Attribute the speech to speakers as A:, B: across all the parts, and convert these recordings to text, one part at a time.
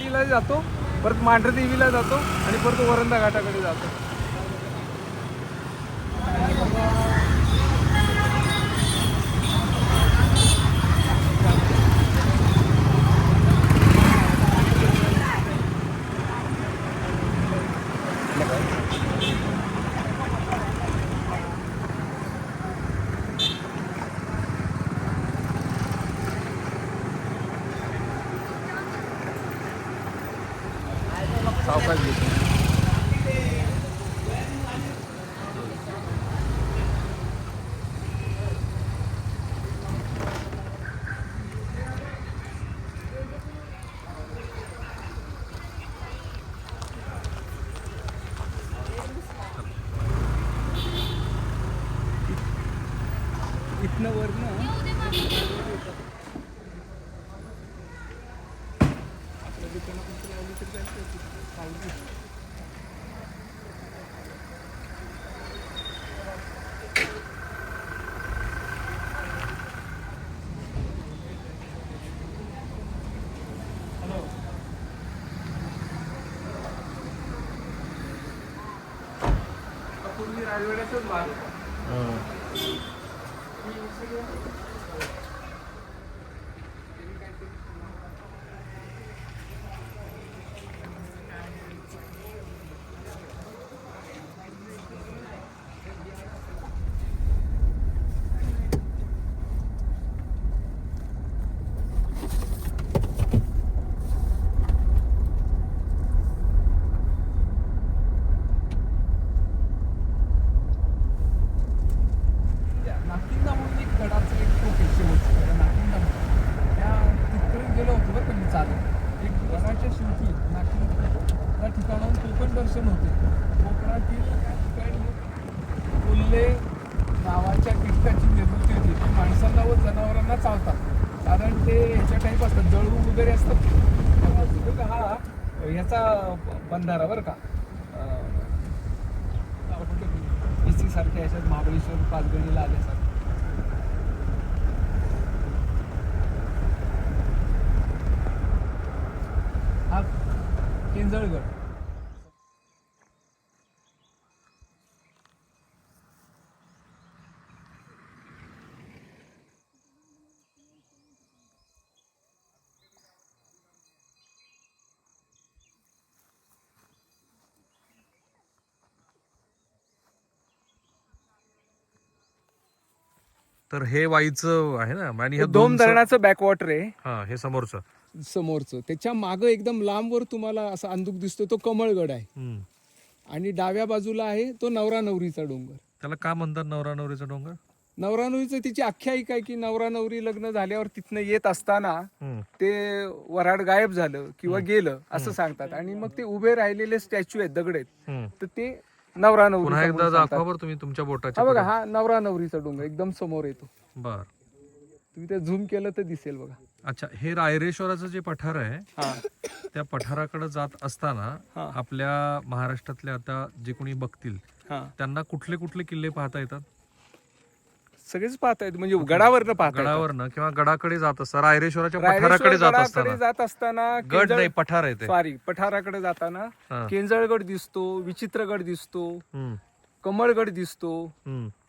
A: घाटाकडीला जातो परत मांढरदेवीला जातो आणि परत वरंदा घाटाकडे जातो. इथनं वरनं पूर्वी राजवाड्याचाच भाग होता नाकिंदा म्हणून एक गडाचं एक लोकेशन होतं त्या नाकिंदा म्हणून. त्या तिथपर्यंत गेलो होतो बरं का मी चालत एक गडाच्या शेवटी नाकिंदा त्या ठिकाणाहून कोकण दर्शन होते कोकणातील त्या ठिकाणी उल्ले नावाच्या कीटकाची निर्मिती होती ती माणसांना व जनावरांना चावतात कारण ते ह्याच्या टाईप असतात जळू वगैरे असतात तेव्हा तिथे का हा ह्याचा बंधारा बरं का एसी सारख्या याच्यात महाबळेश्वर पाचगणीला आल्यासारखं हा केंजळगड
B: तर हे वाईचं आहे ना आणि
A: दोन
B: दोन
A: धरणाचं बॅकवॉटर आहे.
B: हा हे समोरचं.
A: समोरचं. त्याच्या मागं एकदम लांबवर तुम्हाला असा अंदूक दिसतो तो कमळगड आहे. आणि डाव्या बाजूला आहे तो नवरा नवरीचा डोंगर.
B: त्याला का म्हणतात नवरा नवरीचा डोंगर?
A: नवरा नवरीचं तिची आख्यायिका आहे की नवरा नवरी लग्न झाल्यावर तिथनं येत असताना. ते वराड गायब झालं किंवा गेलं असं सांगतात. आणि मग ते उभे राहिलेले स्टॅच्यू आहेत दगड आहेत. तर ते नवरा नवरी
B: तुमच्या बोटाच्या
A: बघा हा नवरा नवरीचा डोंगर एकदम समोर येतो.
B: बर.
A: तुम्ही ते झूम केलं तर दिसेल बघा.
B: अच्छा हे रायरेश्वराचं जे पठार आहे
A: हा
B: त्या पठाराकडे जात असताना. आपल्या महाराष्ट्रातले आता जे कोणी बघतील त्यांना कुठले कुठले किल्ले पाहता येतात
A: सगळेच पाहतायत म्हणजे गडावरनं पाहतायत
B: गडावरनं किंवा गडाकडे जात असतात रायरेश्वराच्या पठाराकडे जात असताना
A: जात असताना
B: गड नाही पठार आहे
A: सॉरी पठाराकडे जाताना. केंजळगड दिसतो विचित्रगड दिसतो. कमळगड दिसतो.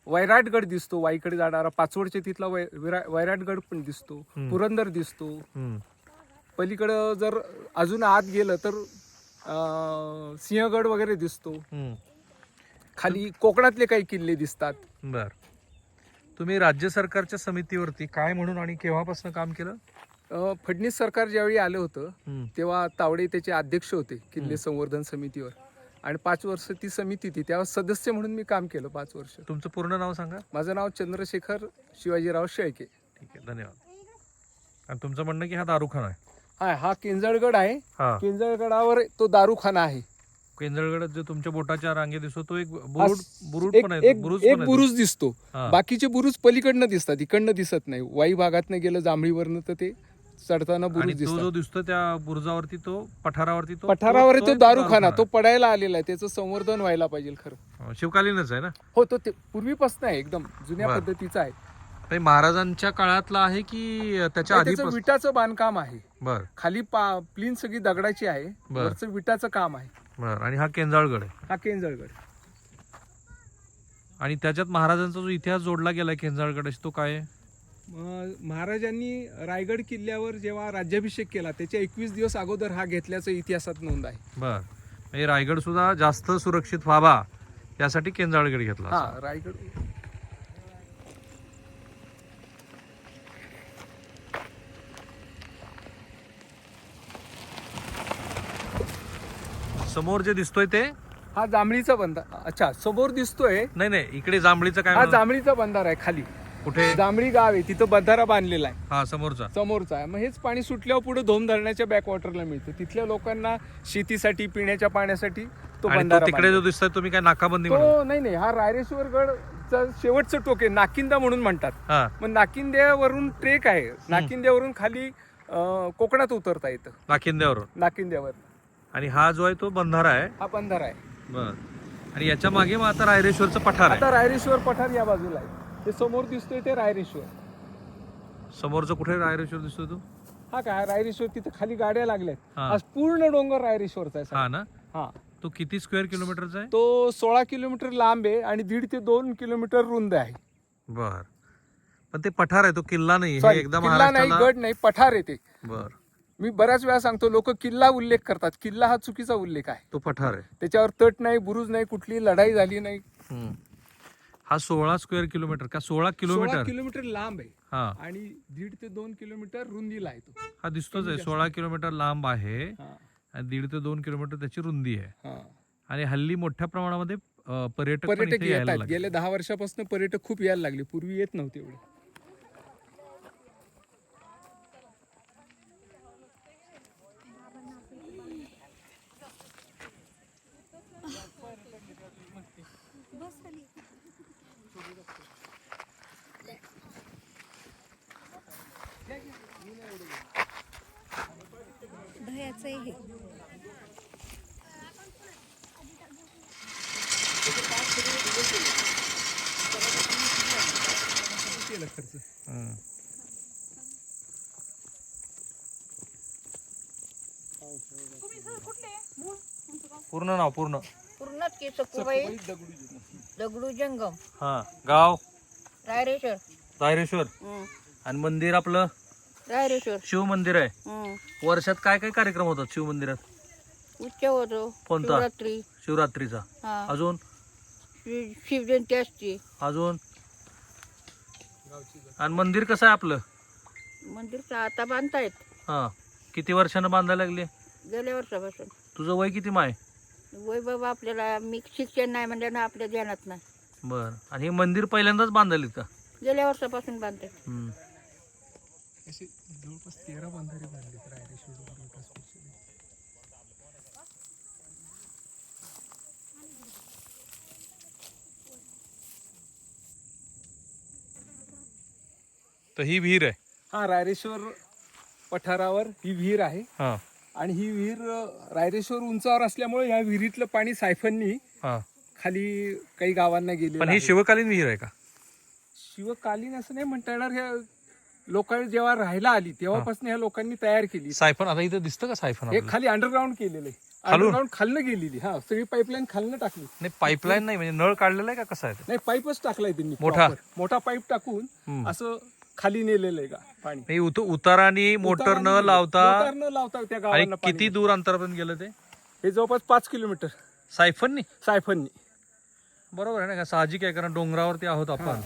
A: वैराटगड दिसतो वाईकडे जाणारा पाचवडच्या तिथला वै- विरा- वैराटगड पण दिसतो पुरंदर दिसतो.
B: हम्म.
A: पलीकडं जर अजून आत गेलं तर अं, सिंहगड वगैरे दिसतो.
B: हम्म.
A: खाली कोकणातले काही किल्ले दिसतात.
B: बर. तुम्ही राज्य सरकारच्या समितीवरती काय म्हणून आणि केव्हापासून काम केलं?
A: अं, फडणवीस सरकार ज्यावेळी आलं होतं
B: हम्म.
A: तेव्हा तावडे त्याचे अध्यक्ष होते किल्ले संवर्धन समितीवर. आणि पाच वर्ष ती समिती होती. तेव्हा सदस्य म्हणून मी काम केलं पाच वर्ष.
B: तुमचं पूर्ण नाव सांगा.
A: माझं नाव चंद्रशेखर शिवाजीराव शेळके.
B: ठीक आहे धन्यवाद. आणि तुमचं म्हणणं की हा दारुखाना आहे?
A: हा हा केंजळगड आहे.
B: हा.
A: केंजळगडावर तो दारुखाना आहे.
B: केंजळगड जो तुमच्या बोटाच्या रांगे दिसतो तो एक बुरुड बुरुड
A: एक
B: पण आहे
A: एक-
B: बुरुज
A: एक
B: पण आहे
A: बुरुज दिसतो.
B: हा.
A: बाकीचे बुरुज पलीकडनं दिसतात इकडनं दिसत नाही. वाई भागातनं गेलं जांभळीवरनं तर ते चढताना
B: आणि
A: बुरुज
B: तो
A: दिसतात.
B: जो दिसतो त्या बुरुजावरती तो पठारावरती तो
A: पठारावर तो दारुखाना तो पडायला आलेला आहे. त्याचं संवर्धन व्हायला पाहिजे खरं.
B: आहे. शिवकालीनच आहे ना?
A: हो तो ते पूर्वीपासून आहे एकदम जुन्या
B: बरं.
A: पद्धतीचा आहे.
B: हे महाराजांच्या काळातला आहे की त्याच्या
A: त्याचं
B: आधी
A: विटाचं बांधकाम आहे.
B: बर.
A: खाली पा प्लीन सगळी दगडाची आहे.
B: बर.
A: वरचं विटाचं काम आहे.
B: बर आणि हा केंजाळगड आहे.
A: हा केंजळगड.
B: आणि त्याच्यात महाराजांचा जो इतिहास जोडला गेलाय केंजाळगडाशी तो काय आहे?
A: महाराजांनी रायगड किल्ल्यावर जेव्हा राज्याभिषेक केला त्याच्या एकवीस दिवस अगोदर हा घेतल्याचं इतिहासात नोंद आहे.
B: बर. म्हणजे रायगड सुद्धा जास्त सुरक्षित व्हावा यासाठी केंजाळगड घेतला
A: हा. रायगड.
B: समोर जे दिसतोय ते?
A: हा जांभळीचा बंधार अच्छा समोर दिसतोय.
B: नाही नाही इकडे जांभळीचं काय
A: हा
B: म्हणू?
A: जांभळीचा बंधार आहे खाली.
B: कुठे?
A: जांभळी गाव आहे तिथं बंधारा बांधलेला आहे.
B: हा समोरचा.
A: समोरचा आहे. मग हेच पाणी सुटल्यावर पुढे धोम धरणाच्या बॅकवॉटरला मिळतं. तिथल्या लोकांना शेतीसाठी पिण्याच्या पाण्यासाठी तो
B: आणि तो
A: बंधारा
B: तिकडे जो दिसतोय तुम्ही काय नाकाबंदी
A: आहे.
B: म्हणून?
A: तो नाही नाही. हा रायरेश्वर गडचा शेवटचं टोक आहे नाकिंदा म्हणून म्हणतात.
B: हा.
A: मग नाकिंद्यावरून ट्रेक आहे. नाकिंद्यावरून खाली अं, कोकणात उतरता येतं.
B: नाकिंद्यावरून?
A: नाकिंद्यावर.
B: आणि हा जो आहे तो बंधारा आहे?
A: हा बंधारा आहे.
B: बर. आणि याच्या मागे मग आता रायरेश्वरचं पठार आहे.
A: आता रायरेश्वर पठार या बाजूला आहे. ते समोर दिसतोय ते रायरेश्वर
B: समोरचं कुठे रायरेश्वर दिसतोय तो?
A: हा काय रायरेश्वर तिथे खाली गाड्या लागल्यात.
B: हा.
A: आज पूर्ण डोंगर रायरेश्वरचा आहे
B: हा. ना?
A: हा.
B: तो किती स्क्वेअर किलोमीटरचा आहे?
A: तो सोळा किलोमीटर लांब आहे आणि दीड ते दोन किलोमीटर रुंद आहे.
B: बर. पण ते पठार आहे तो किल्ला नाही हे
A: Sorry,
B: एकदा
A: किल्ला नाही
B: महाराष्ट्राला
A: गड नाही पठार आहे ते.
B: बर.
A: मी बऱ्याच वेळा सांगतो लोक किल्ला उल्लेख करतात. किल्ला हा चुकीचा उल्लेख आहे.
B: तो पठार आहे.
A: त्याच्यावर तट नाही बुरुज नाही कुठली लढाई झाली नाही.
B: हम्म. हा सोळा स्क्वेअर किलोमीटर का सोळा
A: सोळा
B: किलोमीटर?
A: किलोमीटर लांब आहे.
B: हा.
A: आणि दीड ते दोन किलोमीटर रुंदीला आहे तो.
B: हा दिसतोच आहे. सोळा किलोमीटर लांब आहे.
A: हा,
B: आणि दीड ते दोन किलोमीटर त्याची रुंदी आहे.
A: हा.
B: आणि हल्ली मोठ्या प्रमाणामध्ये अं, पर्यटक पण
A: पर्यटक
B: इथे यायला
A: आहेत
B: लागले.
A: गेल्या दहा वर्षापासून पर्यटक खूप यायला लागले. पूर्वी येत नव्हते एवढे.
C: आहे हे.
B: पूर्ण नाव पूर्ण.
C: सकुबाई दगडू जंगम.
B: हा गाव?
C: रायरेश्वर.
B: रायरेश्वर.
C: हं.
B: आणि मंदिर आपलं?
C: रायरेश्वर.
B: शिव मंदिर आहे.
C: हं.
B: वर्षात काय काय कार्यक्रम होतात शिव मंदिरात?
C: उत्सव होतो
B: कोणता?
C: शिवरात्री.
B: शिवरात्रीचा.
C: हा.
B: अजून?
C: शिवजयंती असते.
B: अजून? आणि मंदिर कसं आहे आपलं?
C: मंदिर आता बांधतायत.
B: हा. किती वर्षानं बांधायला लागले?
C: गेल्या वर्षापासून.
B: तुझं वय किती माय?
C: वय बाबा आपल्याला मी शिक्षण नाही म्हणल्यानं आपल्या ध्यानात नाही.
B: बर. आणि हे मंदिर पहिल्यांदाच बांधलेत का?
C: गेल्या वर्षापासून बांधतात.
B: हम्म.
A: असे जवळपास तेरा बंधारे बांधले रायरेश्वर विकास परिषदेने.
B: तर ही विहीर आहे
A: हा रायरेश्वर पठारावर ही विहीर आहे
B: हा
A: आणि ही विहीर रायरेश्वर उंचावर असल्यामुळे या विहिरीतलं पाणी सायफननी
B: हा
A: खाली काही गावांना गेले
B: पण ही शिवकालीन विहीर आहे का
A: शिवकालीन असं नाही म्हणता येणार ह्या लोक जेव्हा राहायला आली तेव्हापासून ह्या लोकांनी तयार केली
B: सायफन आता इथं दिसतं का सायफन
A: हे
B: आपल्याला?
A: खाली अंडरग्राऊंड केलेलं आहे
B: खालून?
A: अंडरग्राऊंड खालनं गेलेली हा सगळी पाईपलाईन खालनं टाकली
B: नाही पाईपलाईन नाही म्हणजे नळ काढलेला आहे का कसा आहे ते?
A: नाही पाईपच टाकलाय त्यांनी
B: मोठा?
A: proper. मोठा पाईप टाकून
B: हम्म.
A: असं खाली नेलेलं आहे का पाणी?
B: उत- उतारानी मोटर न लावता
A: मोटार न लावता त्या
B: आणि
A: गावांना
B: किती दूर अंतरापर्यंत गेलं ते?
A: हे जवळपास पाच किलोमीटर.
B: सायफननी?
A: सायफननी.
B: बरोबर आहे ना का? साहजिक आहे कारण डोंगरावरती आहोत आपण.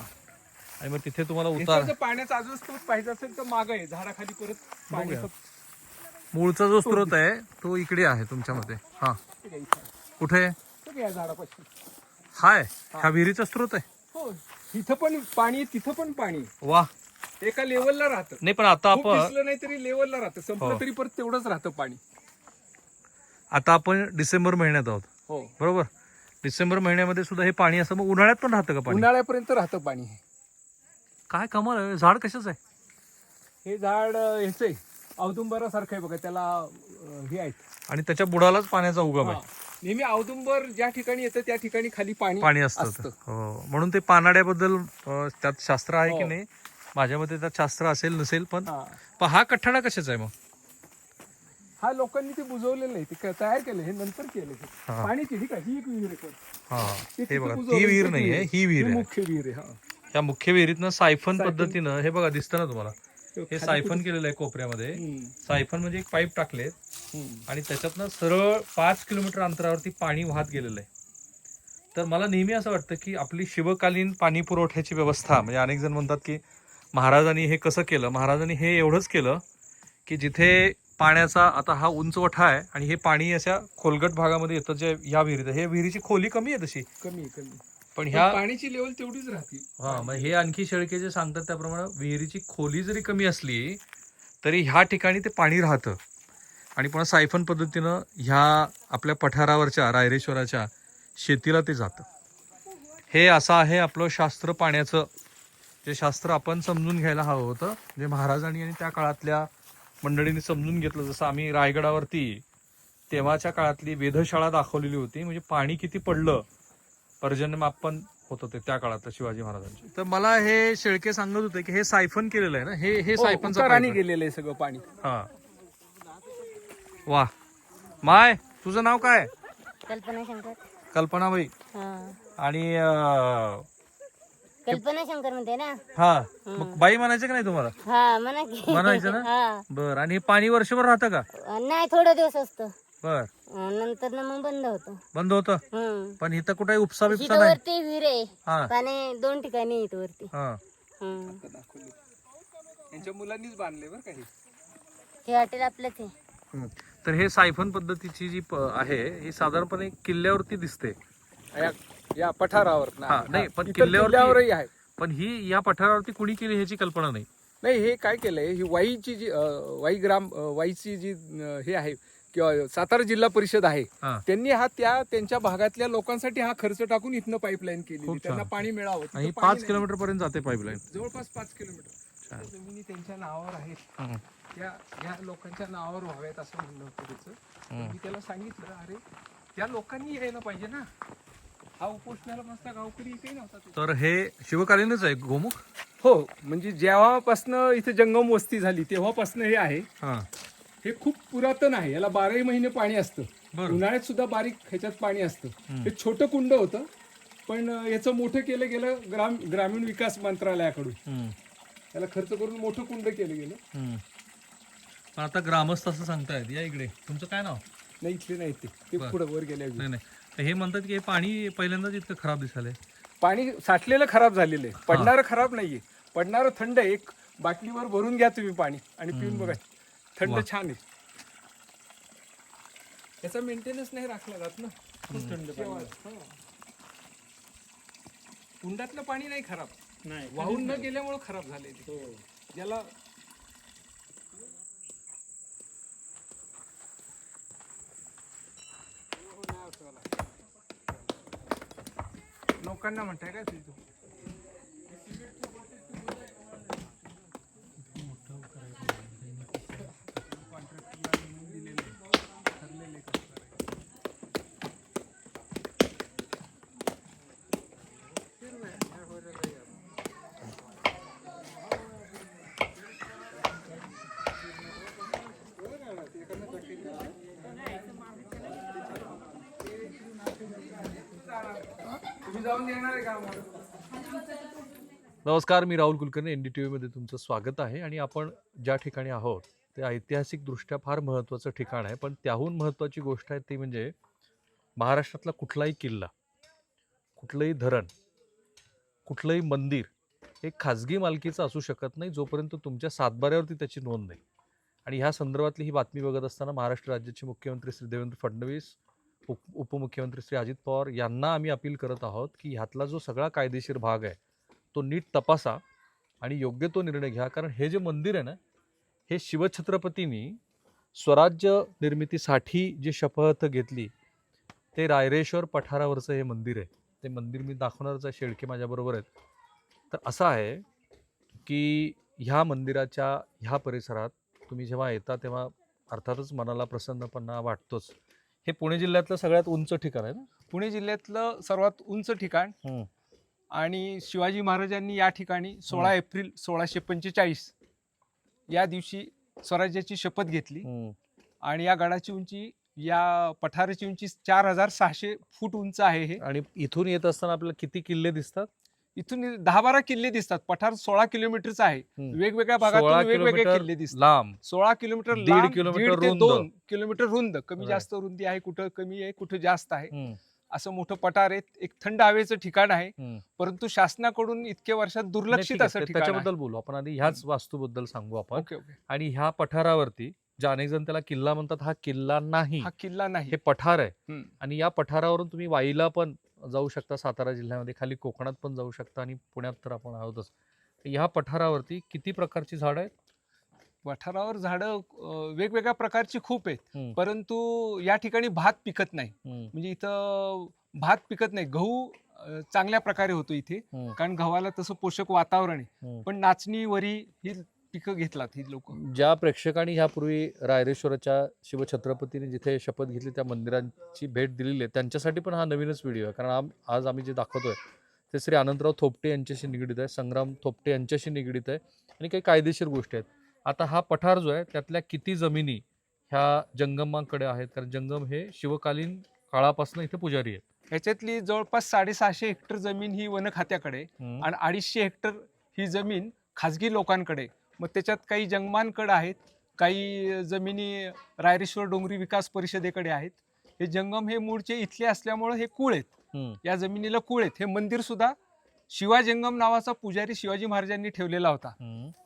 B: आणि मग तिथे तुम्हाला उतार
A: पाण्याचा अजून स्रोत पाहिजे असेल तर माग आहे. झाडाखाली परत पाणी
B: मूळचा जो स्रोत आहे तो इकडे आहे हा.
A: आहे, इथं. आहे.
B: कुठे
A: या झाडापाशी?
B: हाय. हा. विहिरीचा स्रोत आहे.
A: हो. इथं पण पाणी तिथं पण पाणी.
B: वा.
A: एका लेवलला राहतं.
B: नाही पण आता
A: खूप
B: आपण
A: दिसलं नाही तरी लेवलला राहतं.
B: हो.
A: संपलं तरी परत तेवढंच राहतं पाणी.
B: आता आपण डिसेंबर महिन्यात आहोत.
A: हो.
B: बरोबर? डिसेंबर महिन्यामध्ये सुद्धा हे पाणी असं मग उन्हाळ्यात पण राहतं का पाणी?
A: उन्हाळ्यापर्यंत राहतं पाणी हे.
B: काय कमाल आहे. झाड कशाच आहे?
A: हे झाड अं, ह्याच आहे. औदुंबरासारखं आहे बघा. त्याला अं, हे आहेत.
B: आणि त्याच्या बुडालाच पाण्याचा उगम
A: हा.
B: आहे
A: नेहमी औदुंबर ज्या ठिकाणी येतं त्या ठिकाणी खाली पाणी
B: पाणी असतं. हो. म्हणून ते पानाड्याबद्दल अं, त्यात शास्त्र आहे की
A: हो.
B: नाही? माझ्या मते त्यात शास्त्र असेल नसेल पण
A: हा.
B: पण हा कठ्ठाडा कशाचा आहे मग?
A: हा लोकांनी ते बुजवलेलं नाही ते क- तयार केलं हे नंतर केलं हे. पाण्याची ठीक आहे ही एक विहीर आहे पण.
B: हा
A: ते
B: हे
A: तिथे
B: बघा
A: बुजवलं,
B: ती विहीर
A: ते
B: नाहीये ही विहीर
A: हे
B: आहे.
A: मुख्य विहीर आहे हा.
B: या मुख्य विहिरीतनं सायफन. पद्धतीनं हे बघा दिसतं ना तुम्हाला? हे सायफन केलेलं आहे कोपऱ्यामध्ये.
A: हम्म,
B: सायफन म्हणजे एक पाईप टाकलेत.
A: हम्म.
B: आणि त्याच्यातनं सरळ पाच किलोमीटर अंतरावरती पाणी वाहत गेलेलं आहे. तर मला नेहमी असं वाटतं की आपली शिवकालीन पाणी पुरवठ्याची व्यवस्था म्हणजे अनेक जण म्हणतात की महाराजांनी हे कसं केलं? महाराजांनी हे एवढंच केलं की जिथे पाण्याचा आता हा उंच वठा आहे आणि हे पाणी अशा खोलगट भागामध्ये येतं जे ह्या विहिरीत हे विहिरीची खोली कमी आहे तशी.
A: कमी आहे, कमी
B: पण
A: पण
B: ह्या
A: पाण्याची लेवल तेवढीच राहते.
B: हा मग हे आणखी शेळके जे सांगतात त्याप्रमाणे विहिरीची खोली जरी कमी असली तरी ह्या ठिकाणी ते पाणी राहतं. आणि पुन्हा सायफन पद्धतीनं ह्या आपल्या पठारावरच्या रायरेश्वराच्या शेतीला ते जातं. हे असं आहे आपलं शास्त्र पाण्याचं. जे शास्त्र आपण समजून घ्यायला हवं होतं जे महाराजांनी आणि त्या काळातल्या मंडळींनी समजून घेतलं जसं आम्ही रायगडावरती तेव्हाच्या काळातली वेधशाळा दाखवलेली होती म्हणजे पाणी किती पडलं पर्जन्यमापन होत होते त्या काळात शिवाजी महाराजांचे. तर मला हे शेळके सांगत होते की हे सायफन केलेलं आहे ना? हे हे pipe आहे.
A: गेलेलं आहे सगळं पाणी.
B: हा. वा. माय तुझं नाव काय?
D: कल्पना शंकर.
B: कल्पनाबाई.
D: हा.
B: आणि अं,
D: कल्पना शंकर म्हणते ना.
B: हा मग बाई म्हणायचं का नाही तुम्हाला?
D: हा म्हणा की.
B: म्हणायचं ना?
D: हा.
B: बर आणि हे पाणी वर्षभर राहतं का?
D: नाही थोडा दिवस असतं.
B: बर.
D: अं, नंतर ना मग बंद होतं.
B: बंद होतं?
D: हम्म.
B: पण इथं कुठे उपसा बिपसा
D: इथं
B: नाही?
D: वरती विहीर आहे.
B: हा.
D: पाणी दोन ठिकाणी आहे इथं वरती.
B: हा.
D: हम्म.
A: यांच्या मुलांनीच बांधले बरं काही
D: हे. हॉटेल आपलंच आहे.
B: हम्म. तर हे सायफन पद्धतीची जी प- आहे ही साधारणपणे किल्ल्यावरती दिसते.
A: या या पठारावर.
B: हा, नाही, पण किल्ल्यावरती-
A: किल्ल्यावरही आहे.
B: पण ही या पठारावरती कुणी केली ह्याची कल्पना नाही.
A: नाही हे काय केलंय? ही वाईची जी अं, वाई ग्राम अं, वाईची जी अं, हे आहे किंवा सातारा जिल्हा परिषद आहे
B: हा.
A: त्यांनी हा त्या त्यांच्या भागातल्या लोकांसाठी हा खर्च टाकून इथनं पाईपलाईन केली
B: खूप
A: त्यांना
B: छान.
A: पाणी मिळावं. तिथं
B: आणि
A: पाणी
B: पाच
A: नाही.
B: किलोमीटर पर्यंत जाते पाईपलाईन.
A: जवळपास पाच किलोमीटर. त्या जमिनी त्यांच्या नावावर आहेत. त्या या लोकांच्या नावावर व्हाव्यात असं म्हणणं होतं त्याचं तर मी त्याला सांगितलं अरे त्या लोकांनी यायला पाहिजे ना. हा उपोषणाला गावकरी इथे नव्हता तो.
B: तर हे शिवकालीनच आहे गोमुख?
A: हो म्हणजे जेव्हापासनं इथे जंगम वस्ती झाली तेव्हापासनं हे आहे.
B: हा.
A: हे खूप पुरातन आहे याला बाराही महिने पाणी असतं.
B: बरं.
A: उन्हाळ्यात सुद्धा बारीक ह्याच्यात पाणी असतं. हे छोटं कुंड होतं पण अं, याचं मोठं केलं गेलं ग्राम ग्रामीण विकास मंत्रालयाकडून.
B: हम्म,
A: त्याला खर्च करून मोठं कुंड केलं गेलं.
B: हम्म. पण आता ग्रामस्थ असं सांगतायत या इकडे. तुमचं काय नाव?
A: नाही इथले नाही ते. पुढे वर गेल्या
B: नाही नाही. तर हे म्हणतात की हे पाणी पहिल्यांदाच इतकं खराब दिसायलंय
A: पाणी साठलेलं खराब झालेलं आहे. पडणारं खराब नाहीये. पडणारं थंड आहे. एक बाटलीवर भरून घ्या तुम्ही पाणी आणि पिऊन बघा. थंड. छान आहे. याचा मेंटेनन्स नाही राखला जात ना? खूप थंड पाणी हो. कुंडातलं पाणी नाही खराब. नाही वाहून न गेल्यामुळे खराब झाले ज्याला लोकांना म्हणताय काय तुझं जाऊन आहे का आम्हाला
B: नमस्कार मी Rahul Kulkarni N D T व्हीमध्ये तुमचं स्वागत आहे आणि आपण ज्या ठिकाणी आहोत ते ऐतिहासिकदृष्ट्या फार महत्त्वाचं ठिकाण आहे पण त्याहून महत्त्वाची गोष्ट आहे ती म्हणजे महाराष्ट्रातला कुठलाही किल्ला कुठलंही धरण कुठलंही मंदिर हे खाजगी मालकीचं असू शकत नाही जोपर्यंत तुमच्या सातबाऱ्यावरती त्याची नोंद नाही. आणि ह्या संदर्भातली ही बातमी बघत असताना महाराष्ट्र राज्याचे मुख्यमंत्री श्री देवेंद्र फडणवीस उप उपमुख्यमंत्री श्री अजित पवार यांना आम्ही अपील करत आहोत की ह्यातला जो सगळा कायदेशीर भाग आहे तो नीट तपासा आणि योग्य तो निर्णय घ्या. कारण हे जे मंदिर आहे ना हे शिवछत्रपतींनी स्वराज्य निर्मितीसाठी जी शपथ घेतली ते रायरेश्वर पठारावरचं हे मंदिर आहे. ते मंदिर मी दाखवणारच आहे शेळके माझ्याबरोबर आहेत. तर असं आहे की ह्या मंदिराच्या ह्या परिसरात तुम्ही जेव्हा येता तेव्हा अर्थातच मनाला प्रसन्नपणा वाटतोच. हे पुणे जिल्ह्यातलं सगळ्यात उंच ठिकाण आहे ना?
A: पुणे जिल्ह्यातलं सर्वात उंच ठिकाण.
B: हम्म.
A: आणि शिवाजी महाराजांनी या ठिकाणी सोळा एप्रिल सोळाशे पंचेचाळीस या दिवशी स्वराज्याची शपथ घेतली.
B: हम्म.
A: आणि या गडाची उंची या पठाराची उंची चार हजार सहाशे फूट उंच आहे हे.
B: आणि इथून येत असताना आपल्याला किती किल्ले दिसतात?
A: इथून दहा बारा किल्ले दिसतात पठार सोळा किलोमीटरचं आहे. वेगवेगळ्या भागातून वेगवेगळे किल्ले दिसतात
B: लांब
A: सोळा किलोमीटर
B: दीड किलोमीटर.
A: दोन किलोमीटर रुंद कमी. जास्त रुंदी आहे कुठं कमी आहे कुठं जास्त आहे. असं मोठं पठार आहे एक थंड हवेचं ठिकाण आहे. परंतु शासनाकडून इतक्या वर्षात दुर्लक्षित. असं.
B: त्याच्याबद्दल बोलू आपण आधी ह्याच वास्तूबद्दल सांगू आपण आणि ह्या पठारावरती जे अनेक जण त्याला किल्ला म्हणतात हा किल्ला नाही
A: हा किल्ला नाही
B: हे पठार आहे. आणि या पठारावरून तुम्ही वाईला पण जाऊ शकता सातारा जिल्ह्यामध्ये खाली कोकणात पण जाऊ शकता आणि पुण्यात तर आपण आहोतच ह्या पठारावरती किती प्रकारची झाड आहेत
A: पठारावर झाडं वेगवेगळ्या प्रकारची खूप आहेत. परंतु या ठिकाणी भात पिकत नाही. म्हणजे इथं भात पिकत नाही गहू चांगल्या प्रकारे होतो इथे. कारण गव्हाला तसं पोषक वातावरण आहे. पण नाचणी वरी ही पिकं घेतलात ही लोक?
B: ज्या प्रेक्षकांनी ह्यापूर्वी रायरेश्वराच्या शिवछत्रपतीने जिथे शपथ घेतली त्या मंदिरांची भेट दिलेली आहे. त्यांच्यासाठी पण हा नवीनच व्हिडिओ आहे. कारण आम- आज आम्ही जे दाखवतोय ते श्री आनंदराव थोपटे यांच्याशी निगडीत आहे. संग्राम थोपटे यांच्याशी निगडीत आहे. आणि काही कायदेशीर गोष्टी आहेत. आता हा पठार जो आहे त्यातल्या किती जमिनी ह्या जंगमांकडे आहेत? कारण जंगम हे शिवकालीन काळापासून इथे पुजारी आहेत.
A: ह्याच्यातली जवळपास साडेसहाशे हेक्टर जमीन ही वन खात्याकडे. आणि अडीचशे हेक्टर ही जमीन खाजगी लोकांकडे. मग त्याच्यात काही जंगमांकडे आहेत काही जमिनी रायरेश्वर डोंगरी विकास परिषदेकडे आहेत. हे जंगम हे मूळचे इथले असल्यामुळे हे कुळ आहेत. या जमिनीला कुळ आहेत. हे मंदिर सुद्धा शिवाजंगम नावाचा पुजारी शिवाजी महाराजांनी ठेवलेला होता.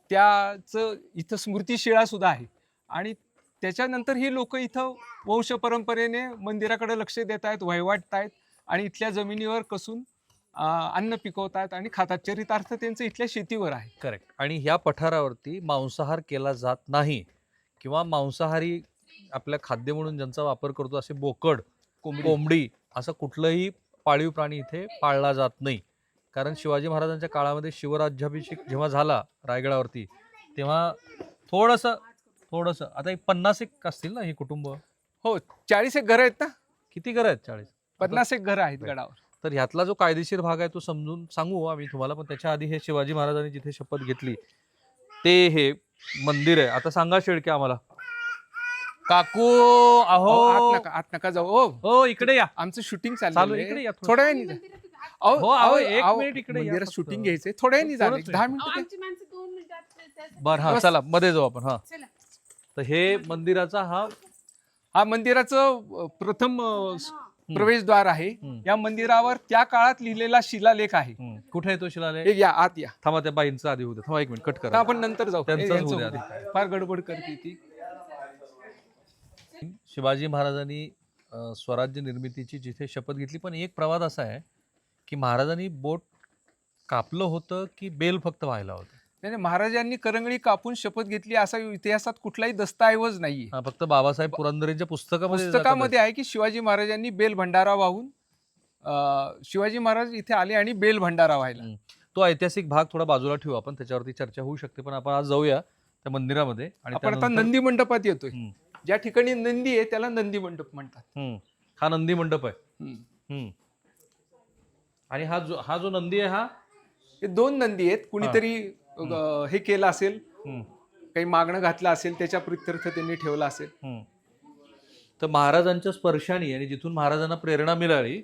A: त्याचं इथं स्मृतिशिळा सुद्धा आहे. आणि त्याच्यानंतर ही लोक इथं वंश परंपरेने मंदिराकडे लक्ष देत आहेत वहिवाटत आहेत आणि इथल्या जमिनीवर कसून अन्न पिकवतात आणि खातात. चरितार्थ त्यांचं इथल्या शेतीवर आहे.
B: करेक्ट आणि ह्या पठारावरती मांसाहार केला जात नाही किंवा मांसाहारी आपल्या खाद्य म्हणून ज्यांचा वापर करतो असे बोकड
A: कोंबडी.
B: असं कुठलंही पाळीव प्राणी इथे पाळला जात नाही. कारण शिवाजी महाराजांच्या काळामध्ये शिवराज्याभिषेक जेव्हा झाला रायगडावरती तेव्हा थोडंसं थोडंसं आता एक पन्नास एक असतील ना हे कुटुंब?
A: हो चाळीस एक घर आहेत ना?
B: किती घर आहेत चाळीस?
A: पन्नास एक घर आहेत. गडावर.
B: तर ह्यातला जो कायदेशीर भाग आहे तो समजून सांगू आम्ही तुम्हाला. पण त्याच्या आधी हे शिवाजी महाराजांनी जिथे शपथ घेतली ते हे मंदिर आहे. आता सांगा शेळके आम्हाला. काकू
A: अहो, आत नका आत नका जाऊ. ओ.
B: हो इकडे या.
A: आमचं शूटिंग
B: चालू इकडे या थोडं.
A: थोड्या वेळाने. अहो,
B: हो, अहो,
A: अहो,
B: एक
A: अहो,
B: मिनिट इकडे या
A: मंदिरात
B: फक्त.
A: शूटिंग घ्यायचंय. थोड्या वेळाने जा.
B: थोडंच
A: दहा. मिनिटं
E: आमची माणसं दोन मिनिटात
B: बर हा
A: बस.
B: चला मध्ये जाऊ आपण हा.
E: चला.
B: तर हे मंदिराचा हा
A: हा मंदिराचं अ, प्रथम अ, स- प्रवेशद्वार आहे.
B: हम्म.
A: या मंदिरावर त्या काळात लिहिलेला शिलालेख आहे.
B: हम्म, कुठे येतो शिलाले
A: हे या आत या.
B: थांबा त्या बाईंचा आधी होते थांबा एक मिनिट कट
A: आता
B: करा
A: आपण नंतर जाऊ.
B: त्यांचंच
A: हे यांचं. फार गडबड करते ती.
B: शिवाजी महाराजांनी अं, स्वराज्य निर्मितीची जिथे शपथ घेतली पण एक प्रवाद असा आहे की महाराजांनी बोट कापलं होतं की बेल फक्त व्हायला होतं?
A: नाही नाही, महाराजांनी करंगळी कापून शपथ घेतली असा इतिहासात कुठलाही दस्ताऐवज नाहीये
B: हा फक्त बाबासाहेब पुरंदरेंच्या पुस्तकामध्ये
A: पुस्तकामध्ये आहे की शिवाजी महाराजांनी बेल भंडारा वाहून अ, शिवाजी महाराज इथे आले आणि बेल भंडारा व्हायला
B: हम्म. तो ऐतिहासिक भाग थोडा बाजूला ठेवू आपण त्याच्यावरती चर्चा होऊ शकते पण आपण आज जाऊया त्या मंदिरामध्ये आणि
A: आपण आता
B: त्यानंतर-
A: नंदी मंडपात येतोय
B: हम्म,
A: ज्या ठिकाणी नंदी आहे त्याला नंदी मंडप म्हणतात
B: हम्म. हा नंदी मंडप आहे
A: हम्म.
B: हम्म. आणि हा जो हा जो नंदी आहे हा
A: हे दोन नंदी आहेत कुणीतरी हे केलं असेल काही मागणं घातलं असेल त्याच्या प्रित्यर्थ त्यांनी ठेवलं असेल.
B: तर महाराजांच्या स्पर्शाने आणि जिथून महाराजांना प्रेरणा मिळाली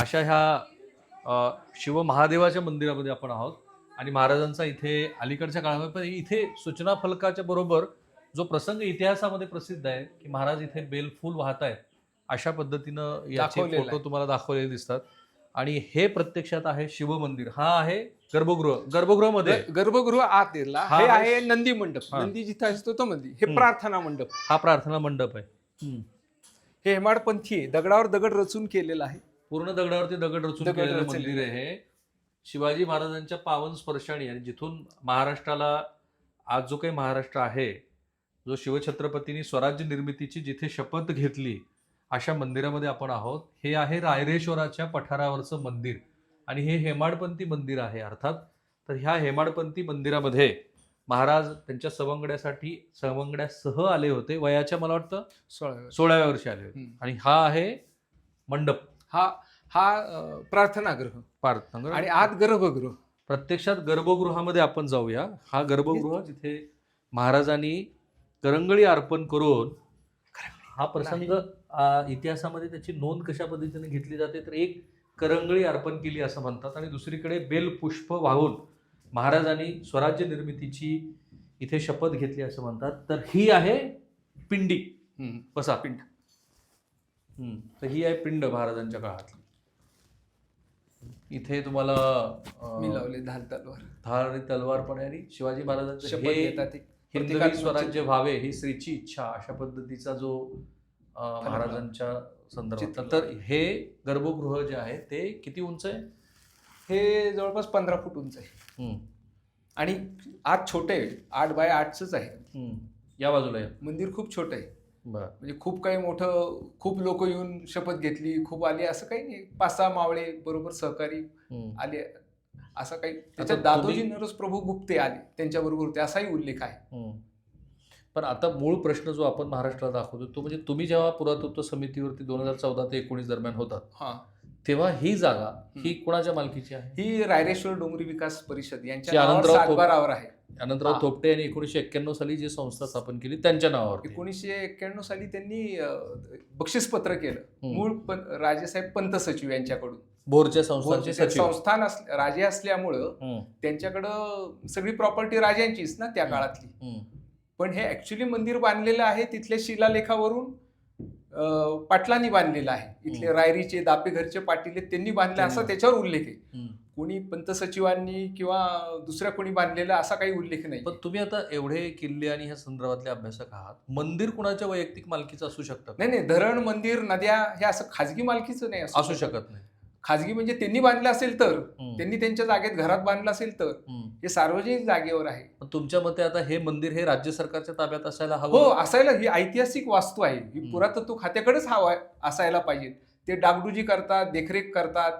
B: अशा ह्या शिव महादेवाच्या मंदिरामध्ये आपण आहोत. आणि महाराजांचा इथे अलीकडच्या काळामध्ये पण इथे सूचना फलकाच्या बरोबर जो प्रसंग इतिहासामध्ये प्रसिद्ध आहे की महाराज इथे बेलफूल वाहत आहेत अशा पद्धतीनं याचे फोटो. तुम्हाला दाखवलेले दिसतात. आणि हे प्रत्यक्षात आहे शिव मंदिर हा आहे गर्भगृह. गर्भगृहामध्ये.
A: गर्भगृह आत येला
B: हा
A: हे
B: आहे-
A: नंदी मंडप. नंदी जिथे असतो तो मंदिर. हे. प्रार्थना मंडप.
B: हा प्रार्थना मंडप आहे.
A: हे हेमाडपंथी आहे. दगडावर दगड रचून केलेलं आहे.
B: पूर्ण दगडावरती दगड रचून केलेलं मंदिर आहे हे. शिवाजी महाराजांच्या पावन स्पर्शाने आणि जिथून महाराष्ट्राला आज जो काही महाराष्ट्र आहे जो शिवछत्रपतींनी स्वराज्य निर्मितीची जिथे शपथ घेतली अशा मंदिरामध्ये आपण आहोत. हे आहे रायरेश्वराच्या पठारावरचं मंदिर आणि हे हेमाडपंथी मंदिर आहे अर्थात. तर ह्या हेमाडपंथी मंदिरामध्ये महाराज त्यांच्या सवंगड्यासाठी सवंगड्यासह आले होते. वयाच्या मला वाटतं
A: सोळाव्या.
B: सोळाव्या वर्षी आले होते. आणि हा आहे मंडप.
A: हा हा अं, प्रार्थनागृह.
B: प्रार्थना
A: आणि आत गर्भगृह.
B: प्रत्यक्षात गर्भगृहामध्ये आपण जाऊया. हा गर्भगृह जिथे महाराजांनी करंगळी अर्पण करून हा प्रसंग इतिहासामध्ये त्याची नोंद कशा पद्धतीने घेतली जाते तर एक करंगळी अर्पण केली असं म्हणतात. आणि दुसरीकडे बेलपुष्प वाहून महाराजांनी स्वराज्य निर्मितीची इथे शपथ घेतली असं म्हणतात. तर ही आहे पिंडी. बसा. पिंड. तर ही आहे पिंड महाराजांच्या काळातली. इथे तुम्हाला
A: मी लावले धाल तलवार.
B: धार आणि तलवार पण आहे आणि शिवाजी महाराजांचं
A: शपथ घेतात
B: स्वराज्य व्हावे ही श्रीची इच्छा. अशा पद्धतीचा जो महाराजांच्या संदर्भात. तर हे गर्भगृह जे आहे ते किती उंच आहे?
A: हे जवळपास पंधरा फूट उंच आहे. आणि आत छोटे आहे आठ बाय आठच आहे.
B: या बाजूला या.
A: मंदिर खूप छोटं आहे.
B: बरं.
A: म्हणजे खूप काही मोठं खूप लोक येऊन शपथ घेतली खूप आली असं काही नाही. पाच सहा मावळे बरोबर सहकारी. आले. असं काही. त्याच्यात दादोजी नरस प्रभू गुप्ते आले. त्यांच्या बरोबर होते. असाही उल्लेख आहे.
B: पण आता मूळ प्रश्न जो आपण महाराष्ट्राला दाखवतो तो म्हणजे तुम्ही जेव्हा पुरातत्व समितीवरती दोन हजार चौदा ते एकोणीस दरम्यान होतात
A: हा
B: तेव्हा ही जागा ही कोणाच्या मालकीची आहे
A: ही रायरेश्वर डोंगरी विकास परिषद यांच्या आहे
B: अनंतराव. थोपटे यांनी एकोणीसशे एक्क्याण्णव साली जी संस्था स्थापन केली त्यांच्या नावावर
A: एकोणीसशे एक्क्याण्णव साली त्यांनी बक्षीसपत्र केलं. मूळ पण राजेसाहेब पंत सचिव यांच्याकडून
B: बोरच्या संस्थांचे
A: ते
B: सचिव
A: संस्थान अस- राजे असल्यामुळं. त्यांच्याकडं सगळी प्रॉपर्टी राजांचीच ना त्या. काळातली. पण हे ऍक्च्युली मंदिर बांधलेलं आहे तिथल्या शिलालेखावरून पाटलांनी बांधलेलं आहे इथले. रायरीचे दापेघरचे पाटील त्यांनी बांधले असा. त्याच्यावर उल्लेख आहे. कोणी पंत सचिवांनी किंवा दुसऱ्या कोणी बांधलेला असा काही उल्लेख नाही
B: पण तुम्ही आता एवढे किल्ले आणि ह्या संदर्भातले अभ्यासक आहात मंदिर कुणाच्या वैयक्तिक मालकीचं असू शकतं?
A: नाही नाही धरण मंदिर नद्या हे असं खाजगी मालकीचं नाही
B: असू शकत नाही
A: खाजगी म्हणजे त्यांनी बांधलं असेल तर. त्यांनी त्यांच्या जागेत घरात बांधलं असेल तर. हे सार्वजनिक जागेवर आहे
B: पण तुमच्या मते आता हे मंदिर हे राज्य सरकारच्या ताब्यात असायला
A: हो
B: हवं
A: असायला ही ऐतिहासिक वास्तू आहे ही. पुरातत्व खात्याकडेच हवा असायला पाहिजे ते डागडुजी करतात देखरेख करतात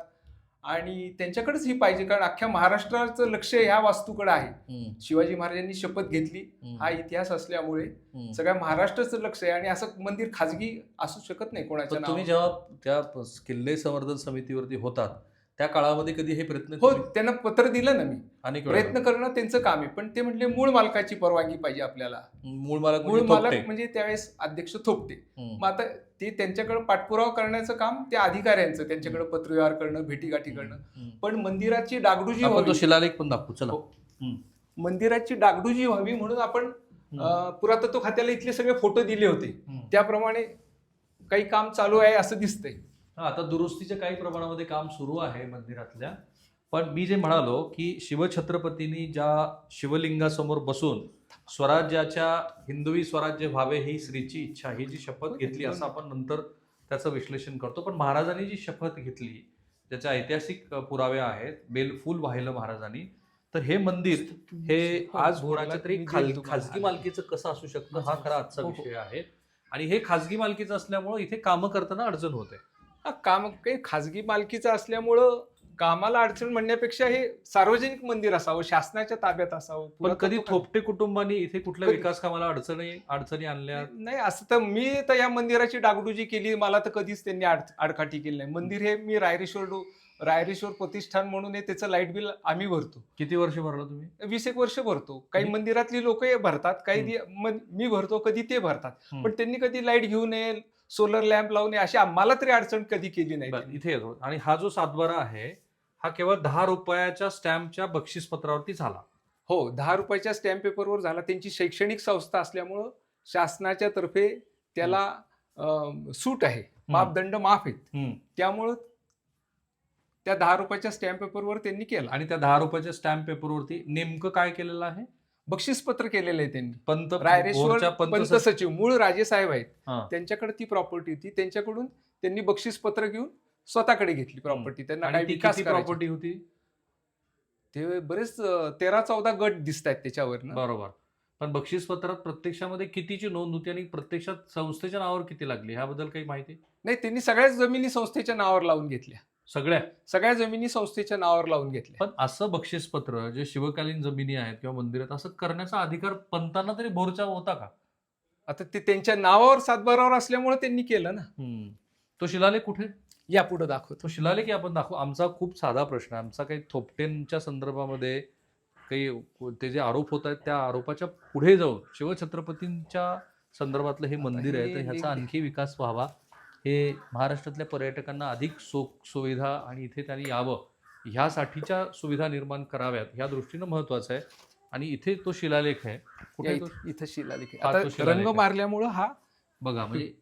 A: आणि त्यांच्याकडेच ही पाहिजे कारण अख्ख्या महाराष्ट्राचं लक्ष ह्या वास्तूकडे आहे. शिवाजी महाराजांनी शपथ घेतली. हा इतिहास असल्यामुळे. सगळ्या महाराष्ट्राचं लक्ष आहे आणि असं मंदिर खाजगी असू शकत नाही कोणाच्या
B: तुम्ही. जेव्हा त्या किल्ले संवर्धन समितीवरती होतात त्या काळामध्ये कधी हे प्रयत्न
A: हो त्यांना पत्र दिलं ना मी.
B: अनेक
A: प्रयत्न करणं त्यांचं काम आहे. पण ते म्हटले मूळ मालकाची परवानगी पाहिजे आपल्याला.
B: मूळ मालक
A: मूळ
B: म्हणजे
A: मालक
B: थोपटे.
A: म्हणजे त्यावेळेस अध्यक्ष
B: हम्म.
A: मग आता ते त्यांच्याकडे पाठपुरावा करण्याचं काम त्या अधिकाऱ्यांचं त्यांच्याकडे पत्रव्यवहार करणं भेटीगाठी करणं. पण मंदिराची डागडुजी
B: तो शिलालेख पण दाखवू चला.
A: हो. मंदिराची डागडुजी व्हावी म्हणून आपण पुरातत्व खात्याला इथले सगळे फोटो दिले होते. त्याप्रमाणे काही काम चालू आहे असं दिसतंय.
B: आता दुरुस्तीच्या काही प्रमाणामध्ये काम सुरू आहे मंदिरातल्या. पण मी जे म्हणालो की शिवछत्रपतींनी ज्या शिवलिंगासमोर बसून स्वराज्याच्या हिंदवी स्वराज्य व्हावे ही श्रीची इच्छा ही जी शपथ घेतली असं आपण नंतर त्याचं विश्लेषण करतो. पण महाराजांनी जी शपथ घेतली ज्याचे ऐतिहासिक पुरावे आहेत बेलफूल वाहिलं महाराजांनी तर हे मंदिर हे आज कोणाच्या तरी खाजगी मालकीचं कसं असू शकतं हा खरा आजचा
A: हो, हो.
B: विषय आहे. आणि हे खाजगी मालकीचं असल्यामुळं इथे कामं करताना अडचण होते.
A: हा, काम काही खाजगी मालकीचं असल्यामुळं कामाला अडचण म्हणण्यापेक्षा हे सार्वजनिक मंदिर असावं शासनाच्या ताब्यात असावं
B: पण कधी थोपटे कुटुंबांनी इथे कुठल्या
A: कधी-
B: विकास कामाला अडचणी अडचणी आणल्या?
A: नाही असं तर मी तर या मंदिराची डागडुजी केली मला तर कधीच त्यांनी आड- आडकाठी केली नाही. मंदिर हे मी रायरेश्वर डो- रायरेश्वर प्रतिष्ठान म्हणून आहे त्याचं लाइट बिल आम्ही भरतो.
B: किती वर्ष भरलं तुम्ही?
A: वीस एक वर्ष भरतो. काही मंदिरातली लोक भरतात काही दि- मी भरतो कधी ते भरतात.
B: हम्म.
A: पण त्यांनी कधी लाइट घेऊ नये सोलर लॅम्प लावू नये अशी आम्हाला तरी अडचण कधी केली नाही.
B: इथे येतो. आणि हा जो सातबारा आहे हा केवळ दहा रुपयाच्या स्टॅम्पच्या बक्षीस पत्रावरती झाला.
A: हो दहा रुपयाच्या स्टॅम्प पेपरवर झाला. त्यांची शैक्षणिक संस्था असल्यामुळं शासनाच्या तर्फे त्याला सूट आहे. मापदंड माफ आहेत. त्यामुळं त्या दहा रुपयाच्या स्टॅम्प पेपरवर त्यांनी केला.
B: आणि त्या दहा रुपयाच्या स्टॅम्प पेपरवरती नेमकं काय केलेलं आहे?
A: बक्षीस पत्र केलेलं आहे त्यांनी.
B: पंत
A: रायरेश्वर
B: भोरच्या पंत
A: पंत सचिव. मूळ राजेसाहेब आहेत.
B: हा.
A: त्यांच्याकडे ती प्रॉपर्टी होती. त्यांच्याकडून त्यांनी बक्षीस पत्र घेऊन स्वतःकडे घेतली प्रॉपर्टी त्यांना
B: आणि
A: काही
B: ती
A: विकास
B: किती. प्रॉपर्टी होती?
A: ते बरेच अं, तेरा चौदा गट दिसत आहेत त्याच्यावर
B: बरोबर. पण बक्षीस पत्रात प्रत्यक्षामध्ये कितीची नोंद होती आणि प्रत्यक्षात संस्थेच्या नावावर किती लागली? ह्याबद्दल काही माहिती?
A: नाही त्यांनी सगळ्याच जमिनी संस्थेच्या नावावर लावून घेतल्या.
B: सगळ्या.
A: सगळ्या जमिनी संस्थेच्या नावावर लावून घेतल्या.
B: पण असं बक्षीस पत्र जे शिवकालीन जमिनी आहेत किंवा मंदिरात असं करण्याचा अधिकार पंतांना तरी भोरचा होता का?
A: आता ते त्यांच्या नावावर सातबारावर असल्यामुळे त्यांनी केलं ना.
B: हम्म. तो शिलालेख कुठे?
A: या पुढे दाखवतो.
B: तो शिलालेख आपण दाखवू आमचा खूप साधा प्रश्न आहे. आमचा काही थोपटेंच्या संदर्भामध्ये काही ते जे आरोप होत आहेत त्या आरोपाच्या पुढे जाऊन शिवछत्रपतींच्या संदर्भातलं हे मंदिर आहे तर ह्याचा आणखी विकास व्हावा. हे महाराष्ट्रातल्या पर्यटकांना अधिक सोख सुविधा आणि इथे त्यांनी यावं ह्यासाठीच्या सुविधा निर्माण कराव्यात ह्या दृष्टीनं महत्वाचं आहे आणि इथे तो शिलालेख आहे कुठे?
A: इथं- शिलालेख आहे. रंग. मारल्यामुळं हा
B: बघा म्हणजे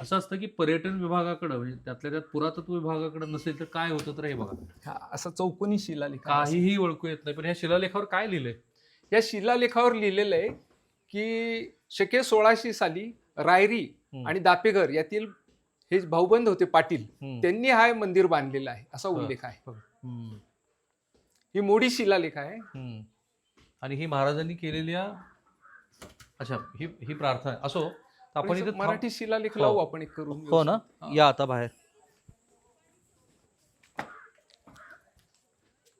B: असं असतं की पर्यटन विभागाकडं म्हणजे त्यातल्या त्यात पुरातत्व विभागाकडे नसेल तर काय होतं तर हे बघा
A: असा चौकोनी शिलालेख.
B: काहीही ओळखू येत नाही पण ह्या शिलालेखावर काय लिहिलंय
A: या शिलालेखावर लिहिलेलं आहे की शके सोळाशे साली रायरी. आणि दापेघर यातील हे भाऊबंद होते पाटील. त्यांनी हा मंदिर बांधलेलं आहे असा
B: हा.
A: उल्लेख आहे. ही मोडी शिलालेख आहे.
B: आणि ही महाराजांनी केलेल्या अच्छा ही ही प्रार्थना. असो आपण
A: पण
B: इथे
A: मराठी शिलालेख
B: हो.
A: लावू आपण एक करून
B: हो ना
A: हा.
B: या आता बाहेर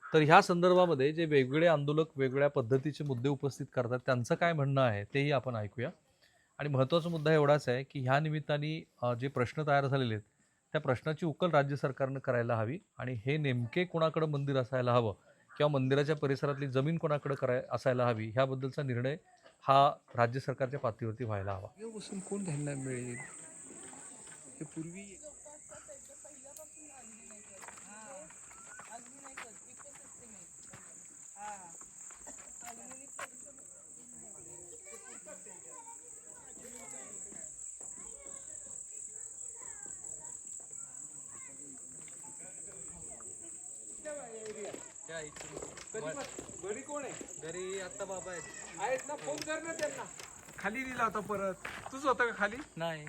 B: तर ह्या संदर्भामध्ये जे वेगवेगळे आंदोलक वेगवेगळ्या पद्धतीचे मुद्दे उपस्थित करतात त्यांचं काय म्हणणं आहे तेही आपण ऐकूया आणि महत्त्वाचा मुद्दा एवढाच आहे की ह्या निमित्ताने जे प्रश्न तयार झालेले आहेत त्या प्रश्नाची उकल राज्य सरकारनं करायला हवी आणि हे नेमके कोणाकडं मंदिर असायला हवं किंवा मंदिराच्या परिसरातली जमीन कोणाकडे कराय असायला हवी ह्याबद्दलचा निर्णय हा राज्य सरकारच्या पातळीवरती व्हायला हवा.
A: कोण घ्यायला मिळेल? हे पूर्वी घरी कोण आहे?
B: घरी आता बाबा आहेत.
A: आहेत ना फोन कर ना त्यांना. खाली दिला होता परत. तूच होता का खाली?
B: नाही.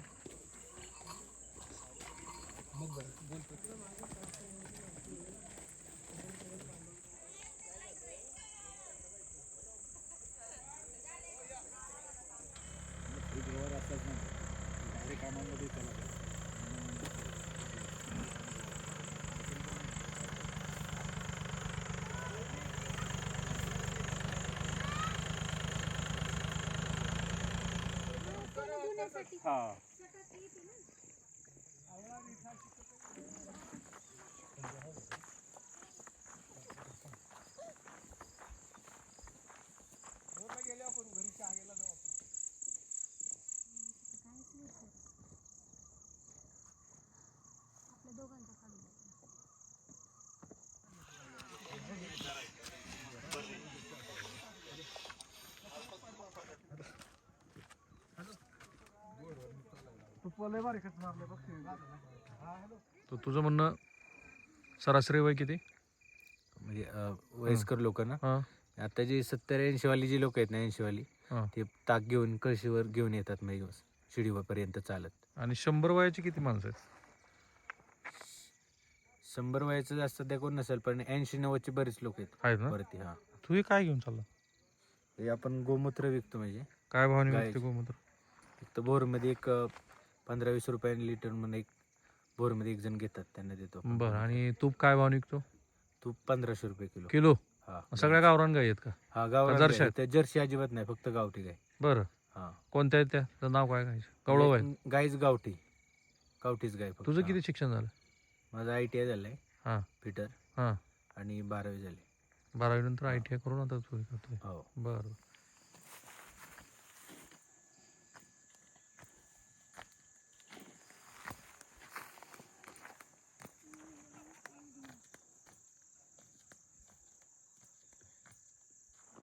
B: 啊 तर तुझं म्हणणं सरासरी वय किती?
F: म्हणजे अ, वयस्कर लोक ना
B: हा.
F: आता जी सत्तर ऐंशी वाली जी लोक आहेत ना ऐंशी वाली
B: हा.
F: ते ताक घेऊन कळशीवर घेऊन येतात म्हणजे शिडीवरपर्यंत चालत.
B: आणि शंभर वयाची किती माणसं आहेत?
F: शंभर वयाचं जास्त त्या कोण नसेल पण ऐंशी नव्वदचे बरेच लोक आहेत.
B: आहेत ना?
F: वरती हा.
B: तू हे काय घेऊन चालला?
F: हे आपण गोमूत्र विकतो म्हणजे.
B: काय भावाने विकते गोमूत्र?
F: फक्त बोरमध्ये एक अ, पंधरा वीस रुपयांनी लिटर म्हणून एक बोरमध्ये एक जण घेतात त्यांना देतो आपण.
B: बरं आणि तूप काय भावाने विकतो
F: तूप पंधराशे रुपये किलो.
B: किलो?
F: हा.
B: सगळ्या गावरान गाय आहेत का?
F: हा गावरान
B: जर्शी
F: गाय.
B: आहेत?
F: त्या जर्सी अजिबात नाही फक्त गावठी गाय
B: बरं.
F: हा.
B: कोणत्या आहेत त्या? त्याचं नाव काय काय कवळव आहे
F: गायच गावठी. गावठीच गाय फक्त.
B: तुझं. किती शिक्षण झालं?
F: माझं आय टी आय झालंय.
B: हा.
F: फिटर.
B: हा.
F: आणि बारावी झाली.
B: बारावी नंतर आय टी आय करून आता तू हे करतोय.
F: हो.
B: बरं.